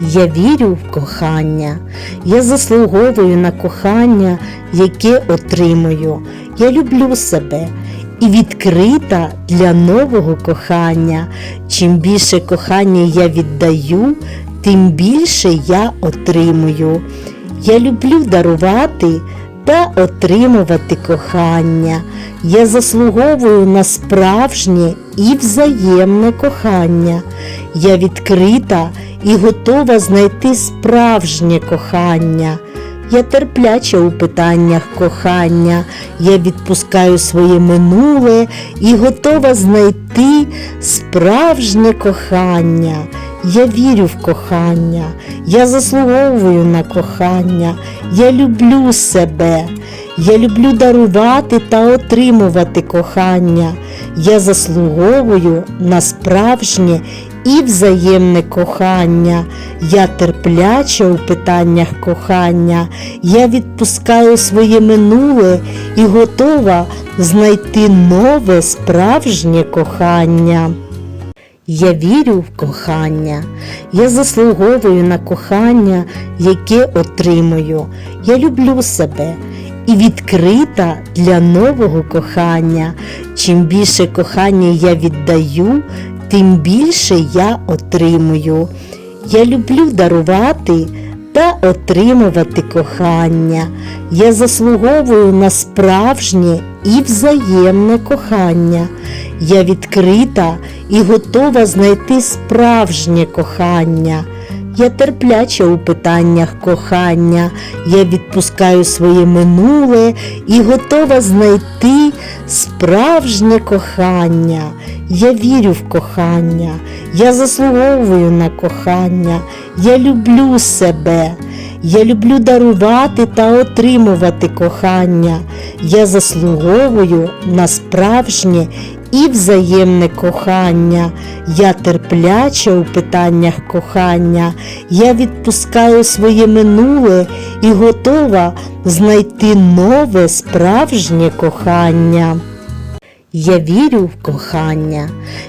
Я вірю в кохання, я заслуговую на кохання, яке отримую. Я люблю себе і відкрита для нового кохання. Чим більше кохання я віддаю, тим більше я отримую. Я люблю дарувати та отримувати кохання. Я заслуговую на справжнє і взаємне кохання. Я відкрита і готова знайти справжнє кохання. Я терпляча у питаннях кохання, я відпускаю своє минуле і готова знайти справжнє кохання. Я вірю в кохання, я заслуговую на кохання, я люблю себе, я люблю дарувати та отримувати кохання. Я заслуговую на справжнє і взаємне кохання. Я терпляча у питаннях кохання, я відпускаю своє минуле і готова знайти нове справжнє кохання. Я вірю в кохання, я заслуговую на кохання, яке отримую. Я люблю себе і відкрита для нового кохання. Чим більше кохання я віддаю, тим більше я отримую. Я люблю дарувати та отримувати кохання. Я заслуговую на справжнє і взаємне кохання. Я відкрита і готова знайти справжнє кохання. Я терпляча у питаннях кохання, я відпускаю своє минуле і готова знайти справжнє кохання. Я вірю в кохання, я заслуговую на кохання, я люблю себе. Я люблю дарувати та отримувати кохання. Я заслуговую на справжнє і взаємне кохання. Я терпляча у питаннях кохання. Я відпускаю своє минуле і готова знайти нове справжнє кохання. Я вірю в кохання,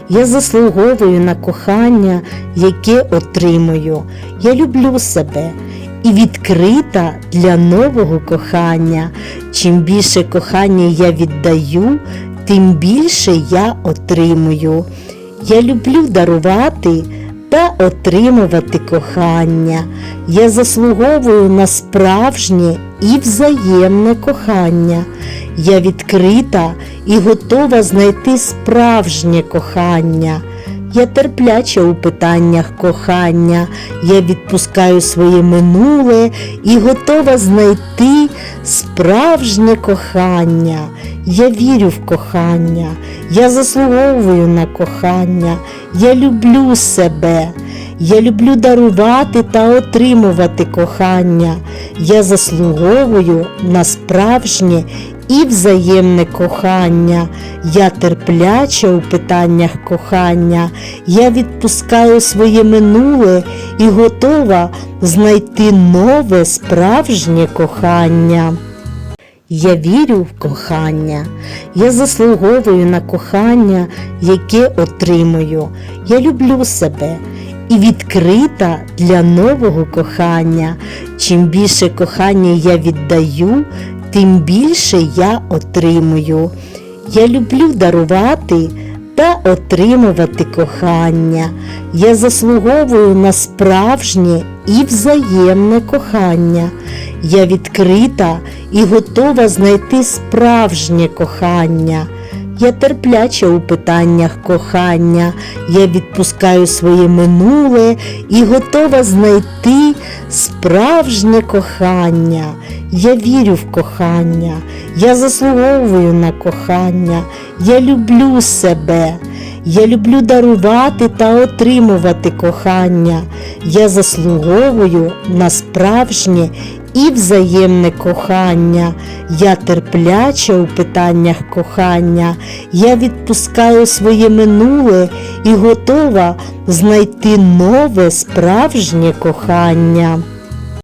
я заслуговую на кохання, яке отримую. Я люблю себе і відкрита для нового кохання. Чим більше кохання я віддаю, тим більше я отримую. Я люблю дарувати та отримувати кохання. Я заслуговую на справжнє і взаємне кохання. Я відкрита і готова знайти справжнє кохання. Я терпляча у питаннях кохання, я відпускаю своє минуле і готова знайти справжнє кохання. Я вірю в кохання, я заслуговую на кохання, я люблю себе. Я люблю дарувати та отримувати кохання. Я заслуговую на справжнє і взаємне кохання. Я терпляча у питаннях кохання. Я відпускаю своє минуле і готова знайти нове справжнє кохання. Я вірю в кохання, я заслуговую на кохання, яке отримую. Я люблю себе і відкрита для нового кохання. Чим більше кохання я віддаю, тим більше я отримую. Я люблю дарувати та отримувати кохання. Я заслуговую на справжнє і взаємне кохання. Я відкрита і готова знайти справжнє кохання. Я терпляча у питаннях кохання, я відпускаю своє минуле і готова знайти справжнє кохання. Я вірю в кохання, я заслуговую на кохання, я люблю себе. Я люблю дарувати та отримувати кохання. Я заслуговую на справжнє і взаємне кохання. Я терпляча у питаннях кохання. Я відпускаю своє минуле і готова знайти нове справжнє кохання.